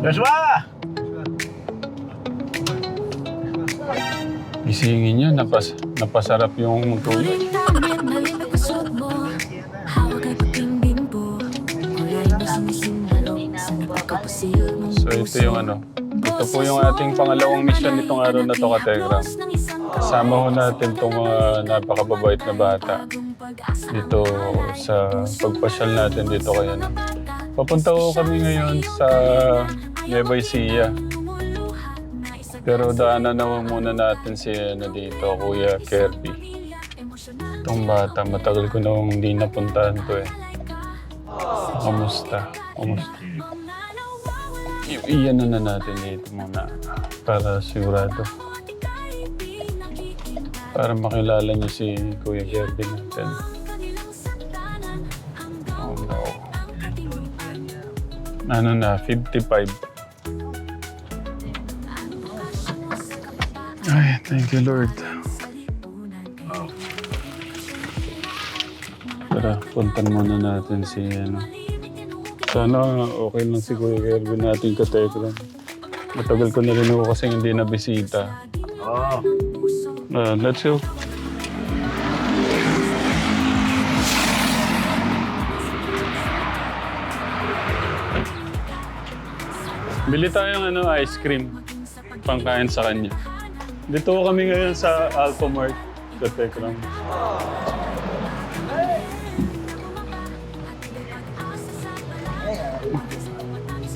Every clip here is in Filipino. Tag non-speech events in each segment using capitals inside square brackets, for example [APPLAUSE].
Joshua! Isingin niya, napas, napasarap yung tulog. So ito yung ano, ito po yung ating pangalawang mission nitong araw na to, Kategram. Kasama ho natin itong mga napakababait na bata dito sa pagpasyal natin dito kaya na. Papunta ko kami ngayon sa Nueva Ecija. Pero daanan naman muna natin si ano dito, Kuya Kirby. Itong bata, matagal ko na hindi napuntahan to eh. Kamusta? Kamusta? I- iyan na natin dito muna para sigurado. Para makilala niyo si Kuya Kirby natin. Ano na, 55. Ay, thank you Lord. Tara, puntan muna natin si ano. Sana okay lang si Kuya Kirby natin katekram. Matagal ko na rin ako kasi hindi na bisita. Oo. Uh, let's go. Bili tayong ano, ice cream. Pangkain sa kanya. Dito kami ngayon sa Alphamart. Sa Tekram.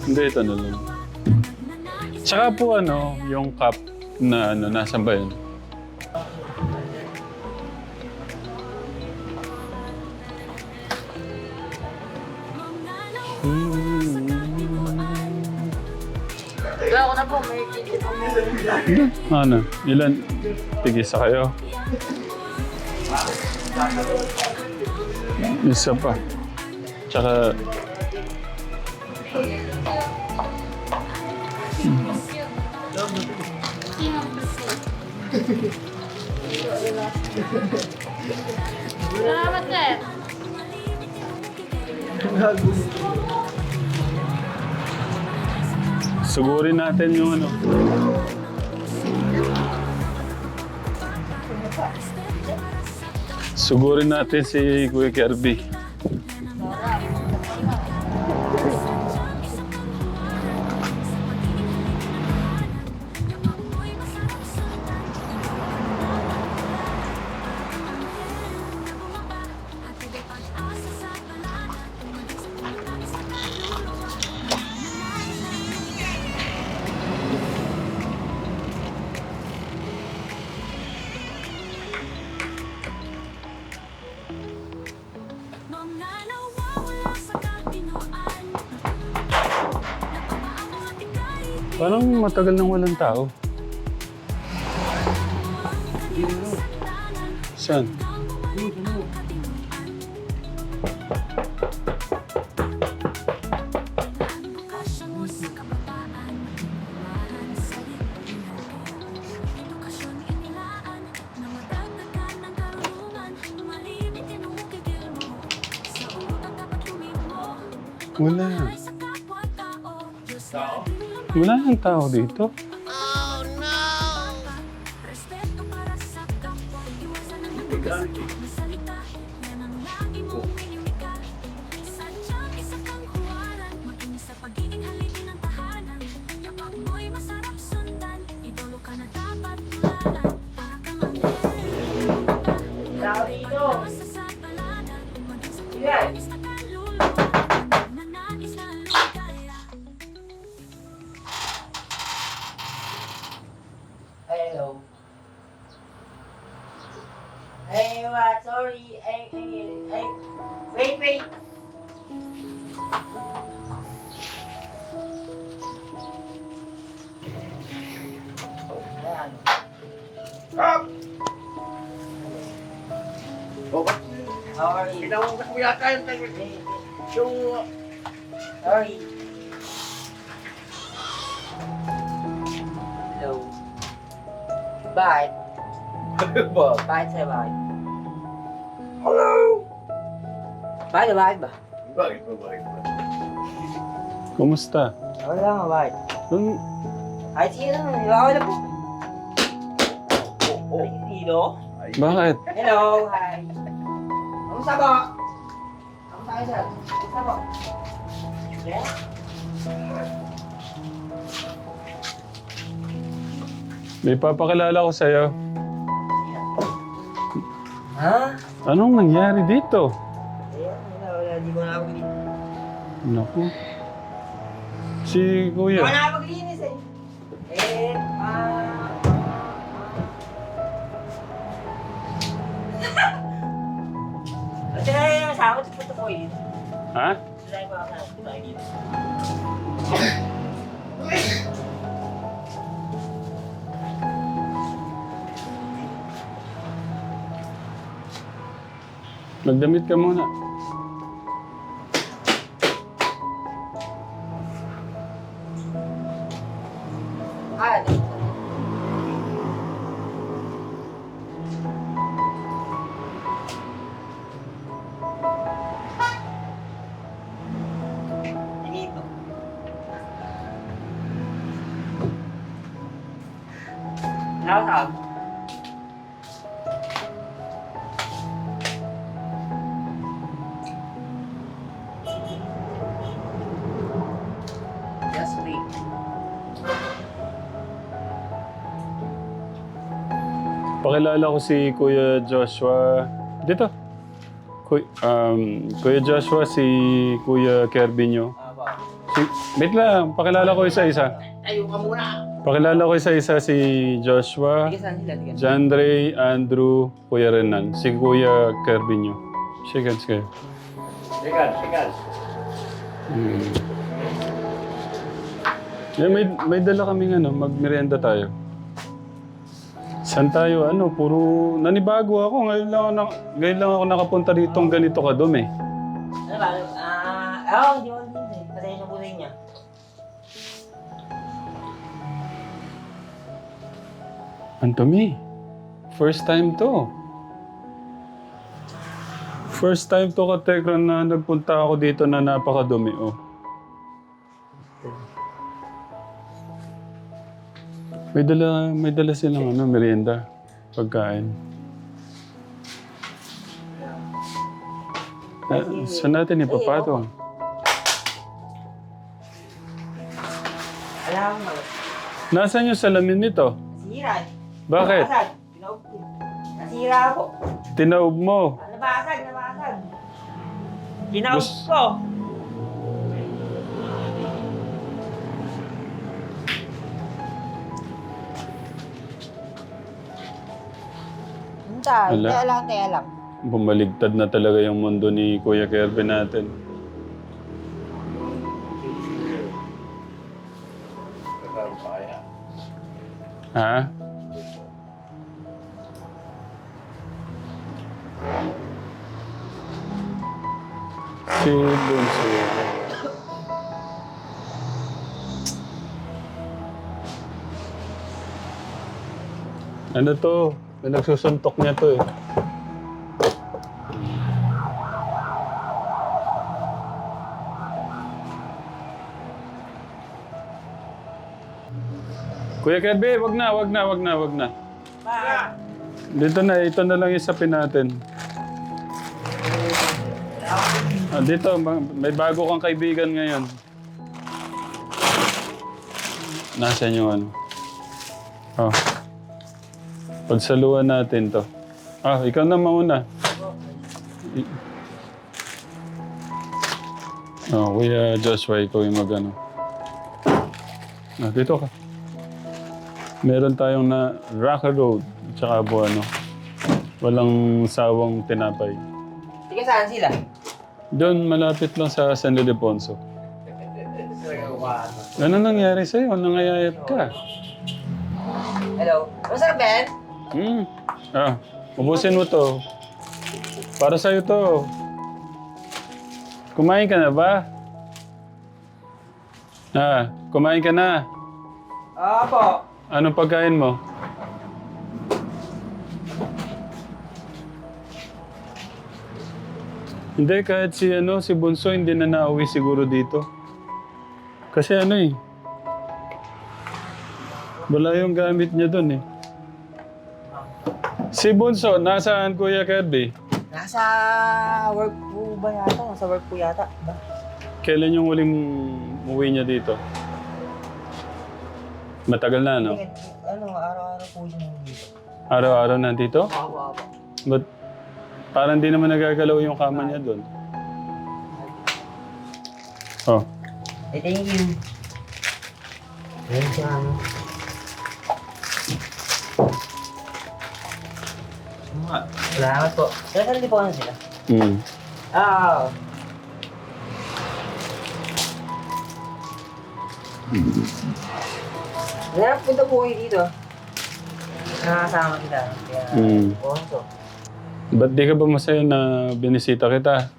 Hindi, ito na lang. Tsaka po ano, yung cup na ano, nasa ba yun? Po, may kitchen po. Ano? Ilan? Tigisa kayo? Isa pa. Tsaka... Salamat, sir. Sugurin natin yung ano. Sugurin natin si Kuya Kirby. Parang matagal nang walang tao. Saan? Wala. Wala nang tao dito. Hello. Oh, Sorry. pinangungas mo yata yung tayo? Wait, wait. Yung... Sorry. Hello. Bye. Ba? Bye, say bye. Hello? Bye, bye, bye. Bakit ba? Bakit ba? Kumusta? Wala lang, bakit? Dun, Ay, sige lang, wala po. Oh, oh. Dino? bakit? Hello, hi. Kamusta po? Kamusta kayo, sir? Kamusta po? Yeah? May papakilala ko sa'yo. Ha? Anong nangyari dito? Ayan, wala, wala. Di ko nakapaglinis. Naku. Si Kuya. nakapaglinis eh. Na yun ang sakot sa puto ko yun. Ha? Sila yung mga kasama ko dito. Magdamit ka muna. Wait. Pakilala ko si Kuya Joshua. Dito. Kuy, um, Kuya Joshua, si Kuya nyo. Ba? Si, wait lang, pakilala ko isa-isa. Tayo ka muna. Pakilala ko isa-isa si Joshua, Sige, saan sila? Sige. Jandre, Andrew, Kuya Renan. Si Kuya Kirby nyo. Shake hands kayo. Hmm. Yeah, may, may dala kaming ano, magmerienda tayo. Saan tayo? Ano, puro nanibago ako. Ngayon lang ako, na, ngayon lang ako nakapunta dito ganito kadumi. Ano ba? Ah, oh, hindi mo Antomy, first time to. First time to ka Tekra na nagpunta ako dito na napakadumi. Oh. May dala, may dala silang ano, merienda, pagkain. Ah, saan natin ipapatong? Alam mo, Nasaan yung salamin nito? nasira. Bakit? Nabasag. Pinaub ko. Nasira ako. Tinaob mo. Ah, Nabasag, nabasag. Pinaub Bus- ko. Hinta, Wala. taya lang, taya lang. Bumaligtad na talaga yung mundo ni Kuya Kirby natin. Ha? Si Bunso. Ano to? May nagsusuntok niya to eh. Kuya Kirby, wag na, wag na, wag na, wag na. Dito na, ito na lang isapin natin. Ah, dito, ma- may bago kang kaibigan ngayon. Nasaan yung ano? Oh. Pagsaluhan natin to. Ah, ikaw na mauna. Oh, Kuya Joshua, ikaw yung mag-ano. Ah, dito ka. Meron tayong na Rocker Road, tsaka po ano, walang sawang tinapay. Sige, saan sila? Doon, malapit lang sa San Ildefonso. Ano nangyari sa'yo? Nangayayat ka? Hello? Masarap, Ben? Hmm. Ah, ubusin mo to. Para sa'yo to. Kumain ka na ba? Ah, kumain ka na. Opo. Anong pagkain mo? Hindi, kahit si, ano, si Bunso hindi na nauwi siguro dito. Kasi ano eh. Wala yung gamit niya doon eh. Si Bunso, nasaan Kuya Kirby? Nasa work po ba yata? Nasa work po yata. Ba? Kailan yung huling uwi niya dito? Matagal na, no? Ano, araw-araw po siya dito. Araw-araw nandito? Ako, ako. But parang di naman nagagalaw yung kama niya doon. Oh, Eh, thank you. Ayun siya, ano. Salamat po. Nasaan di po ano sila? mm. Ah, Kaya punta po kayo dito. Nakakasama kita. Kaya, Mm. Bonso. Ba't di ka ba masaya na binisita kita?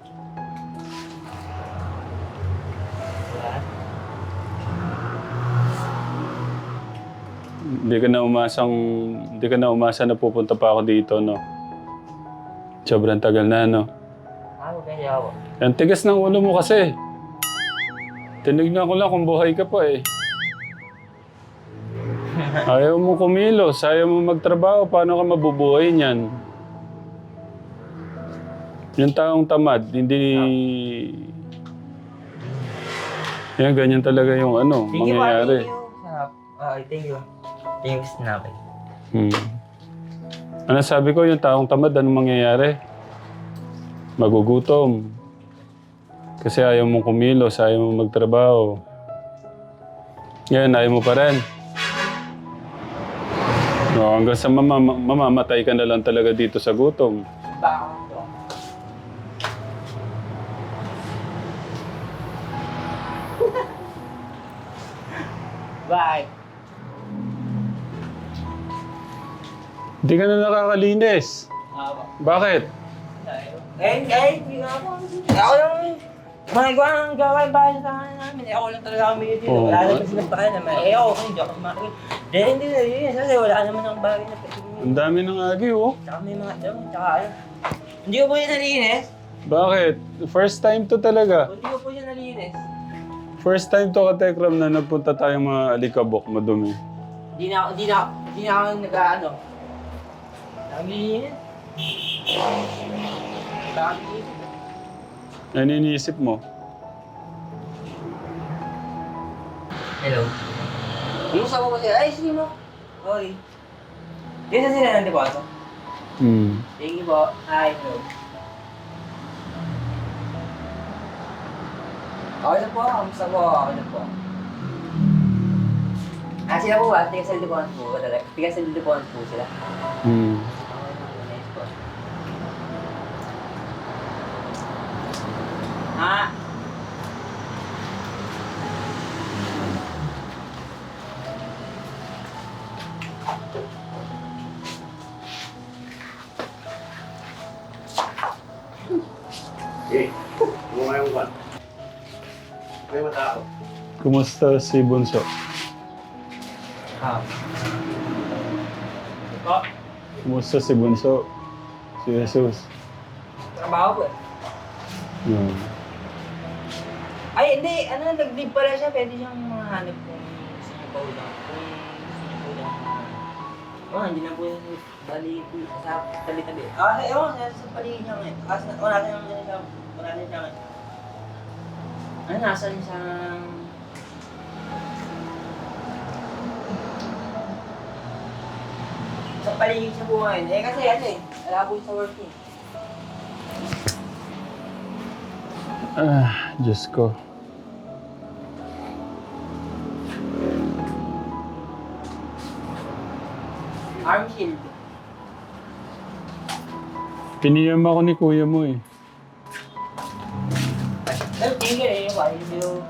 Hindi ka na umasang, hindi ka na umasa na pupunta pa ako dito, no? Sobrang tagal na, no? Ako, kaya ako. Ang tigas ng ulo mo kasi. Tinignan ko lang kung buhay ka pa eh. [LAUGHS] Ayaw mo kumilos, ayaw mo magtrabaho, paano ka mabubuhay niyan? Yung taong tamad, hindi... Yan, ganyan talaga yung ano, Thank you, mangyayari. Thank you. Sarap. Ah, thank you. Thank you, sinabi. Hmm. Ano sabi ko, yung taong tamad, anong mangyayari? Magugutom. Kasi ayaw mong kumilos, ayaw mong magtrabaho. Yan, ayaw mo pa rin. No, hanggang sa mama, mamamatay ka na lang talaga dito sa gutom. Baka Hindi ka na nakakalinis. Bakit? Eh, eh, hindi nga ako. Ako lang. Magagawa ng gawain bahay sa namin. Eh, ako lang talaga kami dito. Oo. Wala naman silang pakialam naman. Eh, ako, hindi ako kumain. Dahil hindi na yun. Kasi wala naman ang bagay na pwede mo. Ang dami ng agi, oh. Tsaka may mga damo. Tsaka ano. Hindi ko po siya nalinis. Bakit? First time to talaga. Hindi ko po siya nalinis. First time to ka, Tekram, na nagpunta tayong mga alikabok madumi. Hindi na ako, hindi na ako, hindi na ako nag-ano. Nalinis. Nalinis. Ano iniisip mo? Hello. Kumusta po kasi? Ay, sige mo. Sorry. Dito sila ng deposit. Hmm. Thank you po. Hi, hello. Okay na po. Kamusta po? Okay na po. Ah, sila po ba? Tiga sa deposit po. Tiga sa deposit po sila. Hmm. Kumusta si Bunso? Ah. Po. Kumusta si Bunso? Si Jesus? Trabaho po eh. Hmm. Ay, hindi. Ano, nag-leave pala siya. Pwede siyang mahanap kung gusto niyo pa ulang. Kung gusto niyo pa ulang. Oh, hindi na po yung bali sa tabi-tabi. Ah, ewan, nasa sa paligid niya ngayon. Ah, sa- wala na yung siya. Wala na siya ngayon. Ano, nasa. Sa paligid po ngayon. Eh, kasi ano eh. Siya sa work eh. Ah, Diyos ko. Arm shield. Piniyam ako ni kuya mo eh. Pero tingin eh, why you...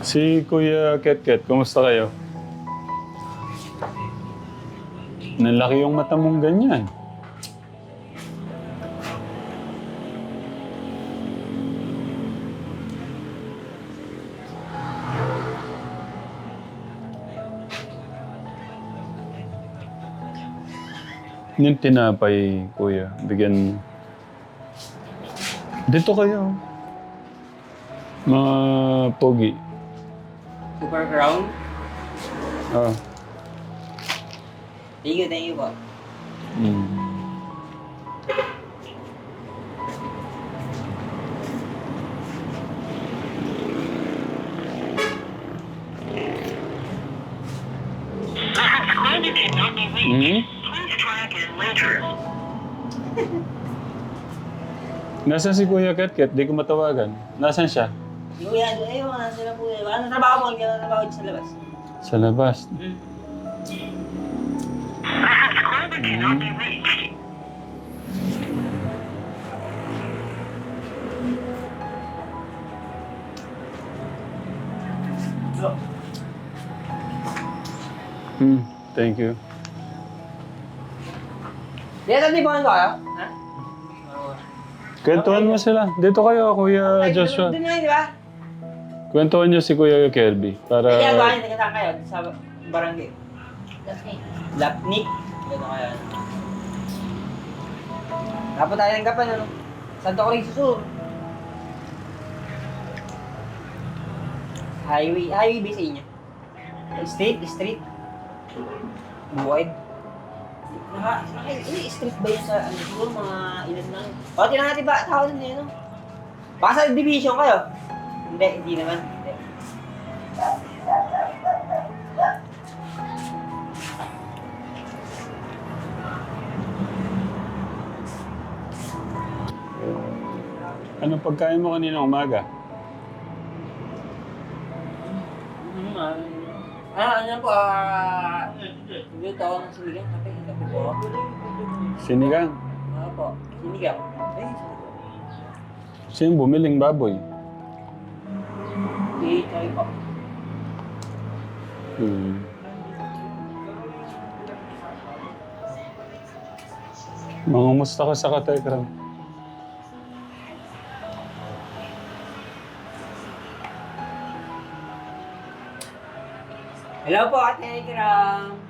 Si Kuya Ketket, kumusta kayo? Nalaki yung mata mong ganyan. Yung tinapay, kuya, bigyan... Dito kayo. Mga pogi. Super crown. Ah. Thank you, thank you po. Mm. Hmm? Nasaan si Kuya Ketket? Di ko matawagan. Nasaan siya? Si Kuya, ayun, nasa na po. Ano trabaho mo? Na trabaho sa labas. Sa labas. Hmm. Hmm. Thank you. Di ba tibuhan ko kayo? Ha? Kwentuhan mo sila. Dito kayo, Kuya Joshua. Doon na yun, di ba? Kwentuhan niyo si Kuya Kirby. Para... Niyo, taga saan kayo? Sa barangay. Lapnik. Gano'n kayo. Dapat tayo ng kapan, ano? Santo Cristo Sur. Highway, highway ba sa inyo? Street, street. Buwid. Naka, naka, ini street ba yun sa, ano, siguro mga ilan lang. O, tinan natin ba, tao din yun, no? Baka sa division kayo? Hindi, hindi naman. Anong pagkain mo kanina umaga? Mm, ah, ah, ano po, ah, luto ako ng sinigang, kape, kape po. Sinigang. Ah po, sinigang. Ay, sinigang. Sino bumiling baboy? Eh, sorry po. Hmm. Mangumusta ka sa katekram? Hello po, Ate Kiram.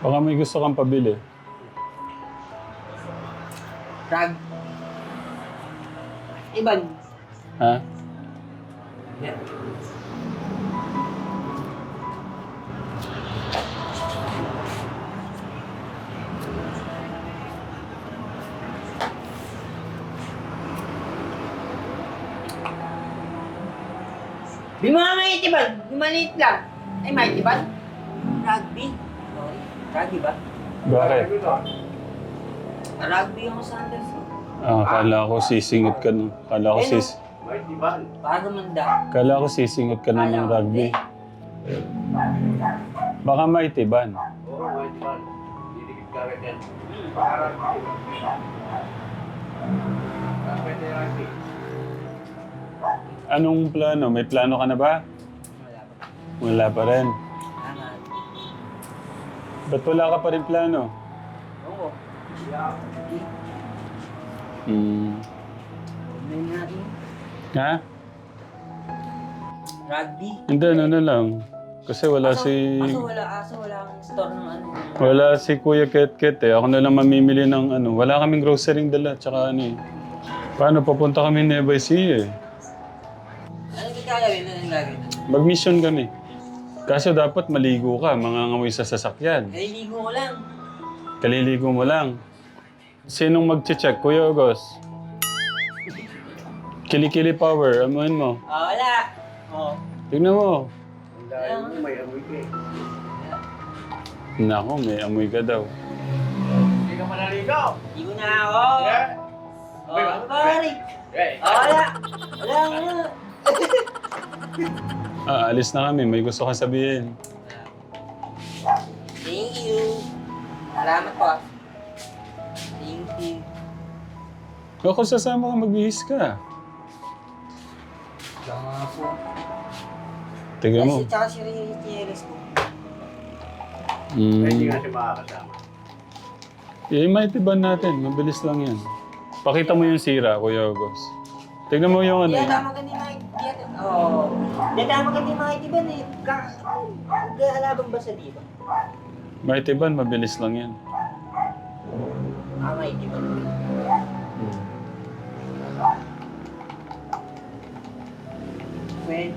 Baka may gusto kang pabili. Rag. Iban. Ha? Di mo nga may itiban. Yung maliit lang. Ay, may itiban. Rugby. Sorry. Rugby ba? Bakit? Rugby ako sa Anders. Ah, kala ko sisingot ka na. Kala ko Ayun, sis... May tiban. Para manda. Kala ko sisingot ka na ng rugby. Baka may Anong plano? May plano ka na ba? Wala pa. Wala pa rin. Tama. Ba't wala ka pa rin plano? Oo. Hmm. May natin. Ha? Rugby. Hindi, ano na lang. Kasi wala Aso- si... Aso wala, aso wala akong store ng ano. Wala si Kuya Ketket eh. Ako na lang mamimili ng ano. Wala kaming grocery dala. Tsaka ano eh. Paano papunta kami Nueva Ecija eh. Mag-mission kami. Kaso dapat maligo ka, mangangamoy sa sasakyan. Naliligo ko lang. Kaliligo mo lang. Sinong mag-check? Kuya Ogos? Kilikili power, amuin mo. Ah, wala. Oo. Tignan mo. Ang dahil mo, may amoy ka eh. Nako, may amoy ka daw. Hindi ka manaligaw. Hindi ko na ako. Yeah. Oh, ano ba, pare? Okay. Ah, wala. Wala, wala. [LAUGHS] Ah, alis na kami. May gusto ka sabihin. Thank you. Salamat po. Thank you. Ako sasama ka, magbihis ka. Salamat po. Tignan mo. Kasi tsaka si Reyes ko. Hindi Mm. nga siya makakasama. Eh, may tiban natin. Mabilis lang yan. Pakita mo yung sira, Kuya Ogos. Tignan mo yung ano. Di ata maganda yung mga ata, oh. Ata maganda yung mga itiban eh. Ka, gaalabang ba sa diba? May tiban, mabilis lang yan. ikiman. Hmm. Pwede.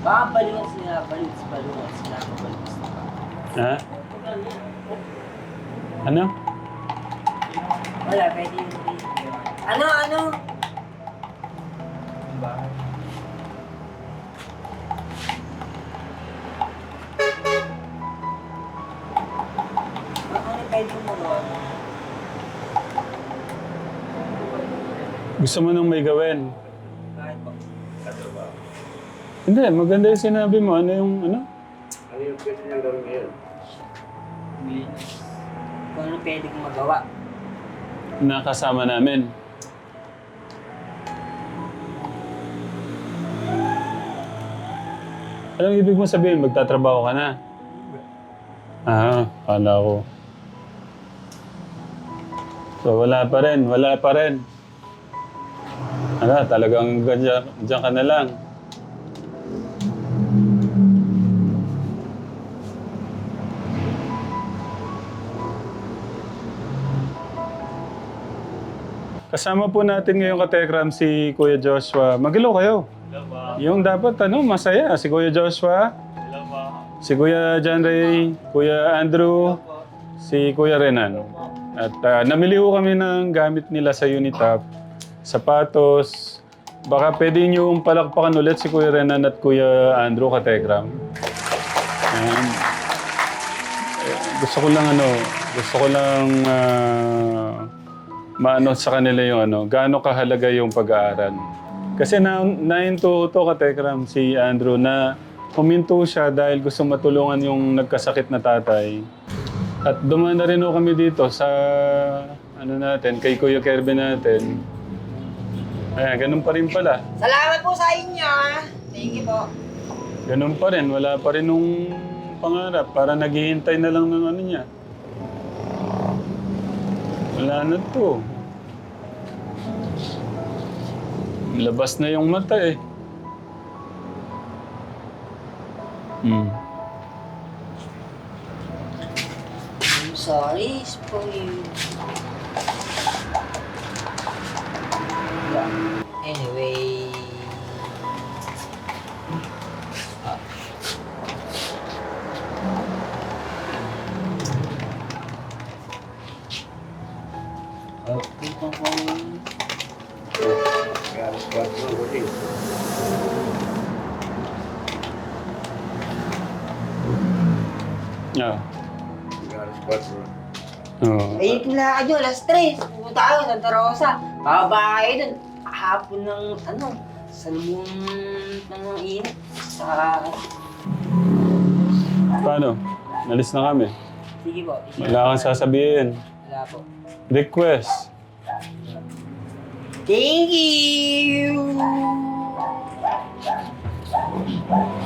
Baka balungan sila, balungan, balungan sila, balungan sila. Ha? Ano? Wala, pwede yung Ano, ano? Ano pwede mo mo? Gusto mo nang may gawin? Kahit pa. Katrabaho. Hindi, maganda yung sinabi mo. Ano yung ano? Ano yung pwede niyang gawin ngayon? Kung ano pwede kong magawa. Nakasama namin. Anong ibig mo sabihin? Magtatrabaho ka na? Ah, kala ko. So, wala pa rin. Wala pa rin. Ano, talagang ganyan, dyan ka na lang. Kasama po natin ngayon katekram si Kuya Joshua. Magilo kayo. Yung dapat ano, masaya. Si Kuya Joshua, si Kuya John Ray, Kuya Andrew, si Kuya Renan. At ah, namili ko kami ng gamit nila sa Unitap. Sapatos. Baka pwede nyo palakpakan ulit si Kuya Renan at Kuya Andrew katekram. Ayan. Eh, gusto ko lang ano, gusto ko lang ah, maano sa kanila yung ano, gaano kahalaga yung pag-aaral. Kasi na, nainto to katekram si Andrew na huminto siya dahil gusto matulungan yung nagkasakit na tatay. At dumaan na rin kami dito sa ano natin, kay Kuya Kerben natin. Ayan, ganun pa rin pala. Salamat po sa inyo. ah. Thank you po. Ganun pa rin, wala pa rin nung pangarap. Para naghihintay na lang ng ano niya. Wala na to. Labas na yung mata eh. Hmm. I'm sorry for you. Anyway. Po po. Galas 4 ulit. Yeah. Galas 4. Oo. Ay, pila ka dyan, alas 3. Pupunta kayo, Santa Rosa. Kayo dun. Hapon ng, ano, salmon ng init. Sa... Paano? Nalis na kami. Sige po. Wala kang sasabihin. Wala po. Request. Thank you!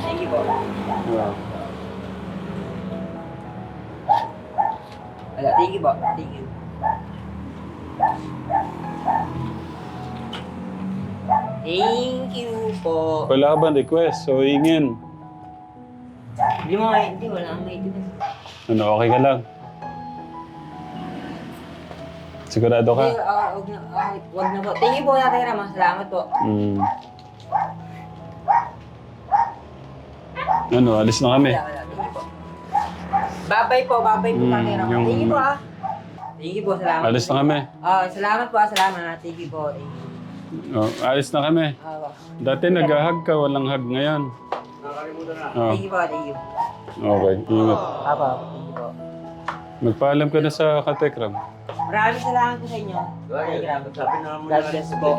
Thank you po. Yeah. Wala, thank you po. Thank you. Thank you po. Wala ka ba request? So, ingin. Hindi mo hindi, wala kang may ito. Ano, okay ka lang? Sigurado ka? Hindi, ah, wag na, ah, wag na po. Thank you po, Tatay Rama. Salamat po. Mm. Ano, alis na kami. Wala, wala. Thank you po. Babay po, babay po, Tatay Rama. yung- Thank you po, ah. Thank you po, salamat. Alis na kami. Ah, salamat po, ah, salamat. Thank you po. Thank you. Oh, alis na kami. Ah, Dati nag-hug ka, walang hug ngayon. Nakalimutan na. Oh, thank you po, thank you. okay, ingat. Po. Magpaalam ka na sa katekram. Maraming salamat po sa inyo. Ram. sabi na mo God bless po.